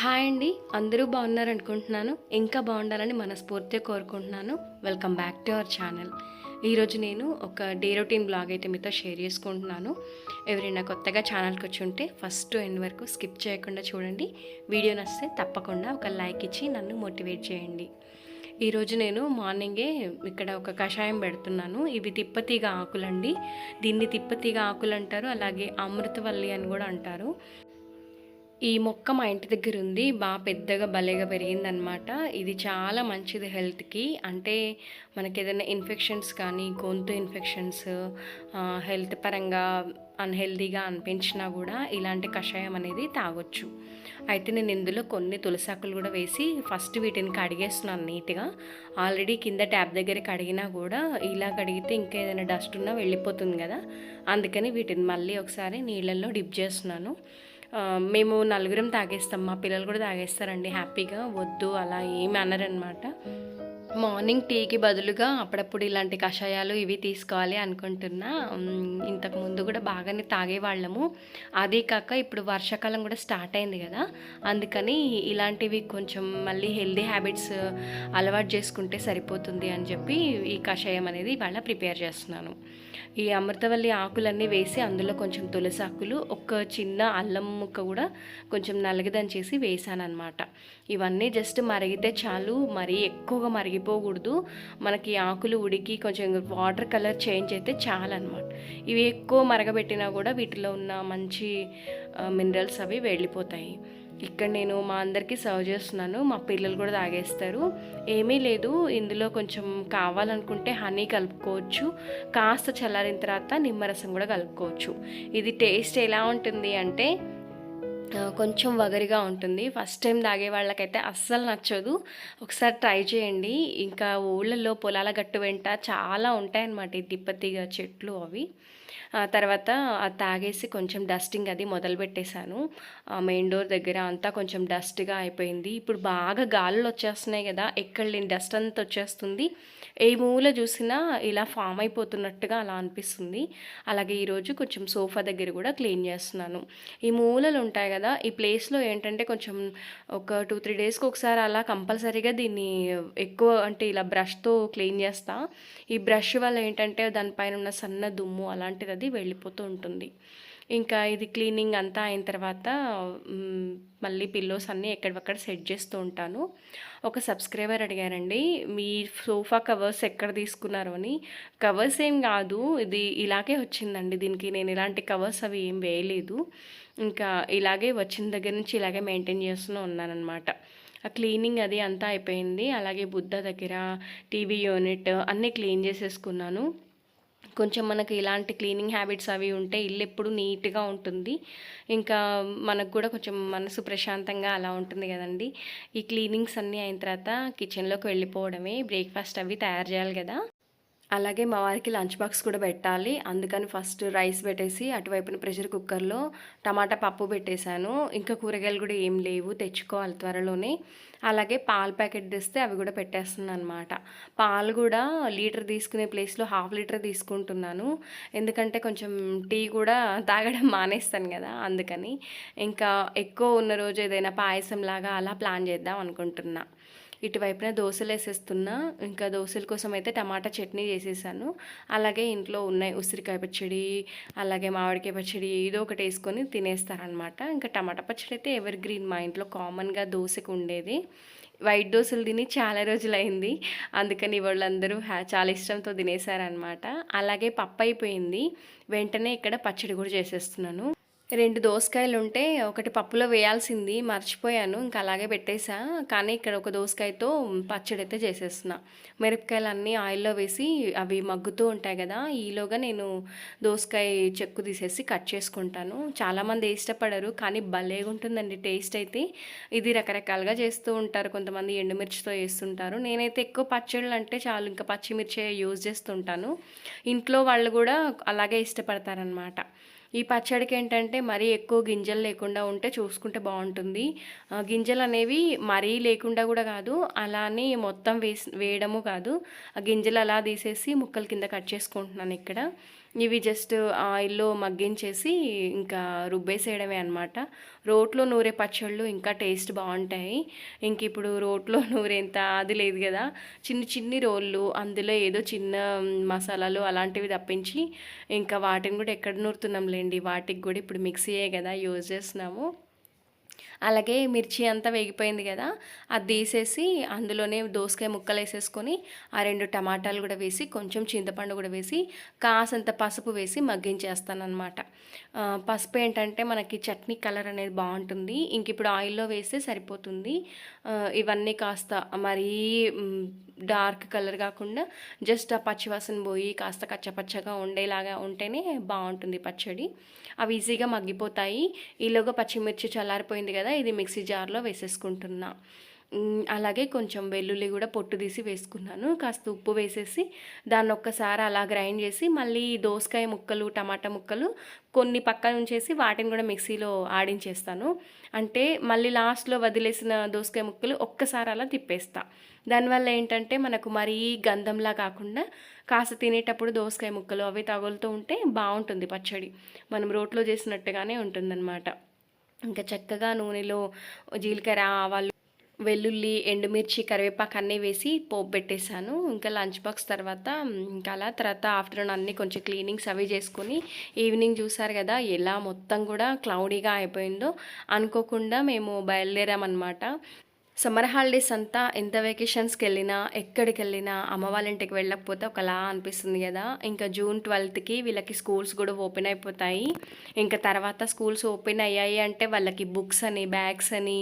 Hi అండి. అందరూ బాగున్నారు అనుకుంటున్నాను ఇంకా బాగుండాలని మనస్ఫూర్తిగా కోరుకుంటున్నాను. Welcome back to our channel ఈరోజు నేను ఒక డే రొటీన్ బ్లాగ్ అయితే మీతో షేర్ చేసుకుంటున్నాను. ఎవరైనా కొత్తగా ఛానల్కి వచ్చి ఉంటే ఫస్ట్ ఎండ్ వరకు స్కిప్ చేయకుండా చూడండి. వీడియో నచ్చితే తప్పకుండా ఒక లైక్ ఇచ్చి నన్ను మోటివేట్ చేయండి. ఈరోజు నేను మార్నింగే ఇక్కడ ఒక కషాయం పెడుతున్నాను. ఇవి తిప్పతీగ ఆకులండి. దీన్ని తిప్పతీగ ఆకులు అంటారు. అలాగే అమృతవల్లి అని కూడా అంటారు. ఈ మొక్క మా ఇంటి దగ్గర ఉంది బాగా పెద్దగా భలేగా పెరిగిందనమాట. ఇది చాలా మంచిది హెల్త్కి. అంటే మనకి ఏదైనా ఇన్ఫెక్షన్స్ కానీ గొంతు ఇన్ఫెక్షన్స్ హెల్త్ పరంగా అన్హెల్దీగా అనిపించినా కూడా ఇలాంటి కషాయం అనేది తాగొచ్చు. అయితే నేను ఇందులో కొన్ని తులసాకులు కూడా వేసి ఫస్ట్ వీటిని కడిగేస్తున్నాను నీట్గా. ఆల్రెడీ కింద ట్యాప్ దగ్గర కడిగినా కూడా ఇలా కడిగితే ఇంకా ఏదైనా డస్ట్ ఉన్నా వెళ్ళిపోతుంది కదా. అందుకని వీటిని మళ్ళీ ఒకసారి నీళ్ళల్లో డిప్ చేస్తున్నాను. మేము నలుగురం తాగేస్తాం. మా పిల్లలు కూడా తాగేస్తారండి హ్యాపీగా. వద్దు అలా ఏమి అనరనమాట. మార్నింగ్ టీకి బదులుగా అప్పుడప్పుడు ఇలాంటి కషాయాలు ఇవి తీసుకోవాలి అనుకుంటున్నా. ఇంతకు ముందు కూడా బాగానే తాగేవాళ్ళము. అదే కాక ఇప్పుడు వర్షాకాలం కూడా స్టార్ట్ అయింది కదా. అందుకని ఇలాంటివి కొంచెం మళ్ళీ హెల్దీ హ్యాబిట్స్ అలవాటు చేసుకుంటే సరిపోతుంది అని చెప్పి ఈ కషాయం అనేది ఇవాళ ప్రిపేర్ చేస్తున్నాను. ఈ అమృతవల్లి ఆకులన్నీ వేసి అందులో కొంచెం తులసి ఆకులు ఒక చిన్న అల్లం ముక్క కూడా కొంచెం నలగదని చేసి వేసాను అనమాట ఇవన్నీ జస్ట్ మరిగితే చాలు. మరీ ఎక్కువగా మరిగిపోకూడదు మనకి ఆకులు ఉడికి కొంచెం వాటర్ కలర్ చేంజ్ అయితే చాలన్నమాట. అనమాట ఇవి ఎక్కువ మరగబెట్టినా కూడా వీటిలో ఉన్న మంచి మినరల్స్ అవి వెళ్ళిపోతాయి. ఇక్కడ నేను మా అందరికీ సర్వ్ చేస్తున్నాను. మా పిల్లలు కూడా తాగేస్తారు. ఏమీ లేదు. ఇందులో కొంచెం కావాలనుకుంటే హనీ కలుపుకోవచ్చు. కాస్త చల్లారిన తర్వాత నిమ్మరసం కూడా కలుపుకోవచ్చు. ఇది టేస్ట్ ఎలా ఉంటుంది అంటే కొంచెం వగరిగా ఉంటుంది. ఫస్ట్ టైం తాగే వాళ్ళకైతే అస్సలు నచ్చదు. ఒకసారి ట్రై చేయండి. ఇంకా ఊళ్ళల్లో పొలాల గట్టు వెంట చాలా ఉంటాయన్నమాట ఈ తిప్పతీగ చెట్లు అవి. తర్వాత అది తాగేసి కొంచెం డస్టింగ్ అది మొదలు పెట్టేశాను మెయిన్ డోర్ దగ్గర అంతా కొంచెం డస్ట్గా అయిపోయింది. ఇప్పుడు బాగా గాలులు వచ్చేస్తున్నాయి కదా ఎక్కడ లేని డస్ట్ అంతా వచ్చేస్తుంది. ఏ మూల చూసినా ఇలా ఫామ్ అయిపోతున్నట్టుగా అలా అనిపిస్తుంది. అలాగే ఈరోజు కొంచెం సోఫా దగ్గర కూడా క్లీన్ చేస్తున్నాను. ఈ మూలలు ఉంటాయి కదా ఈ ప్లేస్లో ఏంటంటే కొంచెం ఒక టూ త్రీ డేస్కి ఒకసారి అలా కంపల్సరీగా దీన్ని ఎక్కువ అంటే ఇలా బ్రష్తో క్లీన్ చేస్తా. ఈ బ్రష్ వల్ల ఏంటంటే దానిపైన ఉన్న సన్న దుమ్ము అలాంటిది అది వెళ్ళిపోతూ ఉంటుంది. ఇంకా ఇది క్లీనింగ్ అంతా అయిన తర్వాత మళ్ళీ పిల్లోస్ అన్నీ ఎక్కడక్కడ సెట్ చేస్తూ ఉంటాను. ఒక సబ్స్క్రైబర్ అడిగారండి మీ సోఫా కవర్స్ ఎక్కడ తీసుకున్నారు? అని. కవర్స్ ఏం కాదు ఇది ఇలాగే వచ్చిందండి దీనికి నేను ఇలాంటి కవర్స్ అవి ఏం వేయలేదు. ఇంకా ఇలాగే వచ్చిన దగ్గర నుంచి ఇలాగే మెయింటైన్ చేస్తూనే ఉన్నానన్నమాట. ఆ క్లీనింగ్ అది అంతా అయిపోయింది అలాగే బుద్ధ దగ్గర టీవీ యూనిట్ అన్నీ క్లీన్ చేసేసుకున్నాను. కొంచెం మనకి ఇలాంటి క్లీనింగ్ హ్యాబిట్స్ అవి ఉంటే ఇల్లు ఎప్పుడు నీట్గా ఉంటుంది. ఇంకా మనకు కూడా కొంచెం మనసు ప్రశాంతంగా అలా ఉంటుంది కదండి. ఈ క్లీనింగ్స్ అన్నీ అయిన తర్వాత కిచెన్లోకి వెళ్ళిపోవడమే బ్రేక్ఫాస్ట్ అవి తయారు చేయాలి కదా. అలాగే మా వారికి లంచ్ బాక్స్ కూడా పెట్టాలి. అందుకని ఫస్ట్ రైస్ పెట్టేసి అటువైపున ప్రెషర్ కుక్కర్లో టమాటా పప్పు పెట్టేశాను. ఇంకా కూరగాయలు కూడా ఏం లేవు. తెచ్చుకోవాలి త్వరలోనే. అలాగే పాల ప్యాకెట్ తెస్తే అవి కూడా పెట్టేస్తున్నాను అనమాట పాలు కూడా లీటర్ తీసుకునే ప్లేస్లో హాఫ్ లీటర్ తీసుకుంటున్నాను. ఎందుకంటే కొంచెం టీ కూడా తాగడం మానేస్తాను కదా అందుకని. ఇంకా ఎక్కువ ఉన్న రోజు ఏదైనా పాయసం లాగా అలా ప్లాన్ చేద్దాం అనుకుంటున్నా. ఇటువైపున దోశలు వేసేస్తున్నా ఇంకా దోశల కోసం అయితే టమాటా చట్నీ చేసేసాను. అలాగే ఇంట్లో ఉన్నాయి ఉసిరికాయ పచ్చడి అలాగే మామిడికాయ పచ్చడి ఏదో ఒకటి వేసుకొని తినేస్తారనమాట ఇంకా టమాటా పచ్చడి అయితే ఎవర్ గ్రీన్ మా ఇంట్లో కామన్గా దోశకు ఉండేది. వైట్ దోశలు తిని చాలా రోజులైంది. అందుకని వాళ్ళందరూ హ్యా చాలా ఇష్టంతో తినేశారనమాట అలాగే పప్పు అయిపోయింది. వెంటనే ఇక్కడ పచ్చడి కూడా చేసేస్తున్నాను. రెండు దోసకాయలు ఉంటే ఒకటి పప్పులో వేయాల్సింది మర్చిపోయాను ఇంకా అలాగే పెట్టేసా. కానీ ఇక్కడ ఒక దోసకాయతో పచ్చడి అయితే చేసేస్తున్నా. మిరపకాయలు అన్నీ ఆయిల్లో వేసి అవి మగ్గుతూ ఉంటాయి కదా ఈలోగా నేను దోసకాయ చెక్కు తీసేసి కట్ చేసుకుంటాను. చాలామంది ఇష్టపడరు కానీ భలేగా ఉంటుందండి టేస్ట్ అయితే. ఇది రకరకాలుగా చేస్తూ ఉంటారు కొంతమంది ఎండుమిర్చితో చేస్తుంటారు. నేనైతే ఎక్కువ పచ్చళ్ళు అంటే చాలు ఇంకా పచ్చిమిర్చి యూజ్ చేస్తుంటాను. ఇంట్లో వాళ్ళు కూడా అలాగే ఇష్టపడతారనమాట ఈ పచ్చడికి ఏంటంటే మరీ ఎక్కువ గింజలు లేకుండా ఉంటే చూసుకుంటే బాగుంటుంది. ఆ, గింజలు అనేవి మరీ లేకుండా కూడా కాదు అలానే మొత్తం వేసి వేయడము కాదు. ఆ గింజలు అలా తీసేసి ముక్కల కింద కట్ చేసుకుంటున్నాను ఇక్కడ. ఇవి జస్ట్ ఆయిల్లో మగ్గించేసి ఇంకా రుబ్బేసేయడమే అనమాట రోట్లో నూరే పచ్చళ్ళు ఇంకా టేస్ట్ బాగుంటాయి. ఇంక ఇప్పుడు రోట్లో నూరేంత అది లేదు కదా. చిన్ని చిన్ని రోళ్ళు అందులో ఏదో చిన్న మసాలాలు అలాంటివి తప్పించి ఇంకా వాటిని కూడా ఎక్కడ నూరుతున్నాంలేండి. వాటికి కూడా ఇప్పుడు మిక్సీయే కదా యూజ్ చేస్తున్నాము. అలాగే మిర్చి అంతా వేగిపోయింది కదా అది తీసేసి అందులోనే దోసకాయ ముక్కలు వేసేసుకొని ఆ రెండు టమాటాలు కూడా వేసి కొంచెం చింతపండు కూడా వేసి కాసంత పసుపు వేసి మగ్గించేస్తాను అనమాట పసుపు ఏంటంటే మనకి చట్నీ కలర్ అనేది బాగుంటుంది. ఇంక ఇప్పుడు ఆయిల్లో వేస్తే సరిపోతుంది. ఇవన్నీ కాస్త మరీ డార్క్ కలర్ కాకుండా జస్ట్ ఆ పచ్చివాసన పోయి కాస్త కచ్చపచ్చగా ఉండేలాగా ఉంటేనే బాగుంటుంది పచ్చడి. అవి ఈజీగా మగ్గిపోతాయి. ఈలోగా పచ్చిమిర్చి చల్లారిపోయింది కదా ఇది మిక్సీ జార్లో వేసేసుకుంటున్నా. అలాగే కొంచెం వెల్లుల్లి కూడా పొట్టు తీసి వేసుకున్నాను. కాస్త ఉప్పు వేసేసి దాన్ని ఒక్కసారి అలా గ్రైండ్ చేసి మళ్ళీ దోసకాయ ముక్కలు టమాటా ముక్కలు కొన్ని పక్కన ఉంచేసి వాటిని కూడా మిక్సీలో ఆడించేస్తాను. అంటే మళ్ళీ లాస్ట్లో వదిలేసిన దోసకాయ ముక్కలు ఒక్కసారి అలా తిప్పేస్తా. దానివల్ల ఏంటంటే మనకు మరీ గంధంలా కాకుండా కాస్త తినేటప్పుడు దోసకాయ ముక్కలు అవి తగులుతూ ఉంటే బాగుంటుంది పచ్చడి. మనం రోట్లో చేసినట్టుగానే ఉంటుందన్నమాట. ఇంకా చక్కగా నూనెలో జీలకర్ర ఆవాలు వెల్లుల్లి ఎండుమిర్చి కరివేపాకు అన్నీ వేసి పోపు పెట్టేశాను ఇంకా లంచ్ బాక్స్ తర్వాత ఇంకా అలా తర్వాత ఆఫ్టర్నూన్ అన్నీ కొంచెం క్లీనింగ్స్ అవి చేసుకుని ఈవినింగ్ చూసారు కదా ఎలా మొత్తం కూడా క్లౌడీగా అయిపోయిందో అనుకోకుండా మేము బయలుదేరామన్నమాట. సమ్మర్ హాలిడేస్ అంతా ఎంత వెకేషన్స్కి వెళ్ళినా ఎక్కడికి వెళ్ళినా అమ్మ వాళ్ళ ఇంటికి వెళ్ళకపోతే ఒకలా అనిపిస్తుంది కదా. ఇంకా జూన్ ట్వెల్త్కి వీళ్ళకి స్కూల్స్ కూడా ఓపెన్ అయిపోతాయి. ఇంకా తర్వాత స్కూల్స్ ఓపెన్ అయ్యాయి అంటే వాళ్ళకి బుక్స్ అని బ్యాగ్స్ అని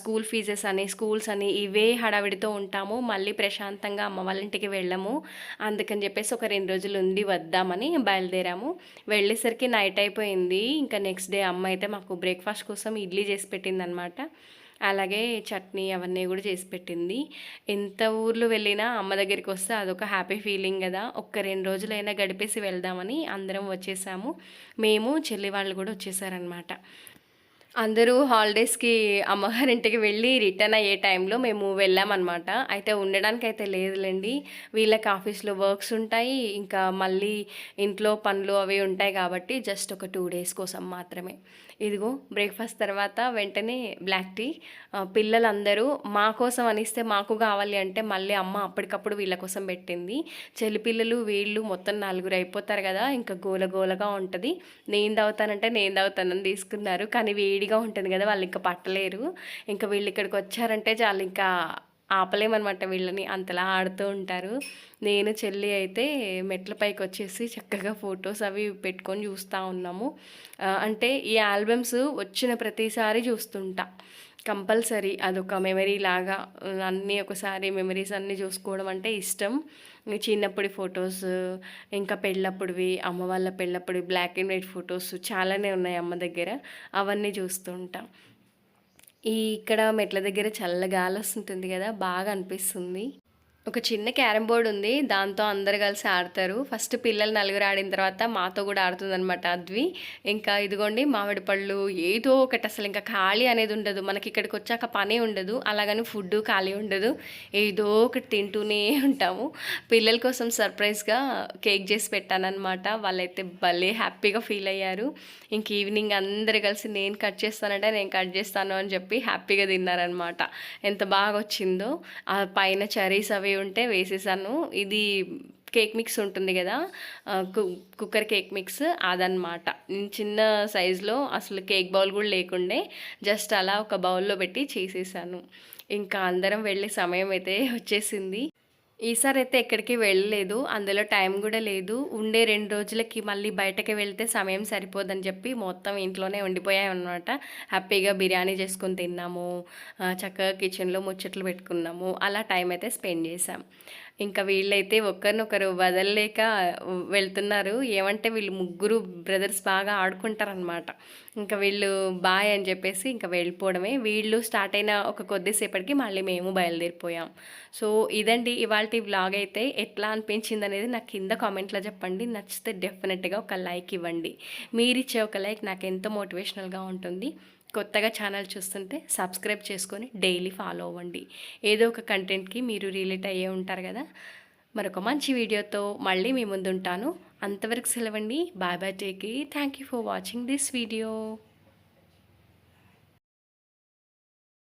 స్కూల్ ఫీజెస్ అని స్కూల్స్ అని ఇవే హడావిడితో ఉంటాము. మళ్ళీ ప్రశాంతంగా అమ్మ వాళ్ళ ఇంటికి వెళ్ళము. అందుకని చెప్పేసి ఒక రెండు రోజులు ఉండి వద్దామని బయలుదేరాము. వెళ్ళేసరికి నైట్ అయిపోయింది. ఇంకా నెక్స్ట్ డే అమ్మ అయితే మాకు బ్రేక్ఫాస్ట్ కోసం ఇడ్లీ చేసి పెట్టిందనమాట అలాగే చట్నీ అవన్నీ కూడా చేసి పెట్టింది. ఎంత ఊర్లు వెళ్ళినా అమ్మ దగ్గరికి వస్తే అదొక హ్యాపీ ఫీలింగ్ కదా. ఒక్క రెండు రోజులైనా గడిపేసి వెళ్దామని అందరం వచ్చేసాము. మేము చెల్లి వాళ్ళు కూడా వచ్చేసారనమాట అందరూ హాలిడేస్కి అమ్మగారింటికి వెళ్ళి రిటర్న్ అయ్యే టైంలో మేము వెళ్ళామన్నమాట. అయితే ఉండడానికి అయితే లేదులేండి. వీళ్ళకి ఆఫీస్లో వర్క్స్ ఉంటాయి. ఇంకా మళ్ళీ ఇంట్లో పనులు అవి ఉంటాయి కాబట్టి జస్ట్ ఒక టూ డేస్ కోసం మాత్రమే. ఇదిగో బ్రేక్ఫాస్ట్ తర్వాత వెంటనే బ్లాక్ టీ పిల్లలందరూ మా కోసం అనిస్తే మాకు కావాలి అంటే మళ్ళీ అమ్మ అప్పటికప్పుడు వీళ్ళ కోసం పెట్టింది. చెల్లి పిల్లలు వీళ్ళు మొత్తం నలుగురు అయిపోతారు కదా ఇంకా గోల గోలగా ఉంటుంది. నేను తాగుతానంటే నేను తాగుతానని తీసుకున్నారు. కానీ వేడిగా ఉంటుంది కదా వాళ్ళు ఇంకా పట్టలేరు. ఇంకా వీళ్ళు ఇక్కడికి వచ్చారంటే చాలు ఇంకా ఆపలేమన్నమాట వీళ్ళని. అంతలా ఆడుతూ ఉంటారు. నేను చెల్లి అయితే మెట్ల పైకి వచ్చేసి చక్కగా ఫొటోస్ అవి పెట్టుకొని చూస్తూ ఉన్నాము. అంటే ఈ ఆల్బమ్స్ వచ్చిన ప్రతిసారి చూస్తుంటా. కంపల్సరీ అదొక మెమరీ లాగా అన్నీ ఒకసారి మెమరీస్ అన్నీ చూసుకోవడం అంటే ఇష్టం. చిన్నప్పటి ఫొటోస్ ఇంకా పెళ్ళప్పుడువి అమ్మ వాళ్ళ పెళ్ళప్పుడు బ్లాక్ అండ్ వైట్ ఫొటోస్ చాలానే ఉన్నాయి అమ్మ దగ్గర. అవన్నీ చూస్తూ ఉంటాం ఈ ఇక్కడ మెట్ల దగ్గర చల్ల గాలి వస్తుంటుంది కదా బాగా అనిపిస్తుంది. ఒక చిన్న క్యారమ్ బోర్డు ఉంది. దాంతో అందరు కలిసి ఆడతారు. ఫస్ట్ పిల్లలు నలుగురు ఆడిన తర్వాత మాతో కూడా ఆడుతుంది అనమాట అద్వి. ఇంకా ఇదిగోండి మామిడి పళ్ళు ఏదో ఒకటి అసలు ఇంకా ఖాళీ అనేది ఉండదు. మనకి ఇక్కడికి వచ్చాక పని ఉండదు. అలాగని ఫుడ్ ఖాళీ ఉండదు. ఏదో ఒకటి తింటూనే ఉంటాము. పిల్లల కోసం సర్ప్రైజ్గా కేక్ చేసి పెట్టానన్నమాట. వాళ్ళైతే భలే హ్యాపీగా ఫీల్ అయ్యారు. ఇంక ఈవినింగ్ అందరు కలిసి నేను కట్ చేస్తానంటే నేను కట్ చేస్తాను అని చెప్పి హ్యాపీగా తిన్నారనమాట ఎంత బాగా వచ్చిందో. ఆ పైన చరీస్ అవి ఉంటే వేసేసాను. ఇది కేక్ మిక్స్ ఉంటుంది కదా కు కుక్కర్ కేక్ మిక్స్ అదనమాట నేను చిన్న సైజులో అసలు కేక్ బౌల్ కూడా లేకుండే జస్ట్ అలా ఒక బౌల్లో పెట్టి చేసేసాను. ఇంకా అందరం వెళ్ళే సమయం అయితే వచ్చేసింది. ఈసారి అయితే ఎక్కడికి వెళ్ళలేదు అందులో టైం కూడా లేదు. ఉండే రెండు రోజులకి మళ్ళీ బయటకి వెళ్తే సమయం సరిపోదని చెప్పి మొత్తం ఇంట్లోనే ఉండిపోయాం అనమాట హ్యాపీగా బిర్యానీ చేసుకొని తిన్నాము చక్కగా కిచెన్లో ముచ్చట్లు పెట్టుకున్నాము. అలా టైం అయితే స్పెండ్ చేసాం ఇంకా వీళ్ళైతే ఒకరినొకరు వదలలేక వెళ్తున్నారు. ఏమంటే వీళ్ళు ముగ్గురు బ్రదర్స్ బాగా ఆడుకుంటారనమాట ఇంకా వీళ్ళు బాయ్ అని చెప్పేసి ఇంకా వెళ్ళిపోవడమే. వీళ్ళు స్టార్ట్ అయిన ఒక కొద్దిసేపటికి మళ్ళీ మేము బయలుదేరిపోయాం. సో ఇదండి ఇవాళ వ్లాగ్ అయితే ఎట్లా అనిపించింది అనేది నాకు కింద కామెంట్లో చెప్పండి. నచ్చితే డెఫినెట్గా ఒక లైక్ ఇవ్వండి. మీరిచ్చే ఒక లైక్ నాకు ఎంతో మోటివేషనల్గా ఉంటుంది. కొత్తగా ఛానల్ చూస్తుంటే సబ్స్క్రైబ్ చేసుకొని డైలీ ఫాలో అవ్వండి. ఏదో ఒక కంటెంట్కి మీరు రిలేట్ అయ్యే ఉంటారు కదా. మరొక మంచి వీడియోతో మళ్ళీ మీ ముందుంటాను. అంతవరకు సెలవండి. Bye bye take thank you for watching this video.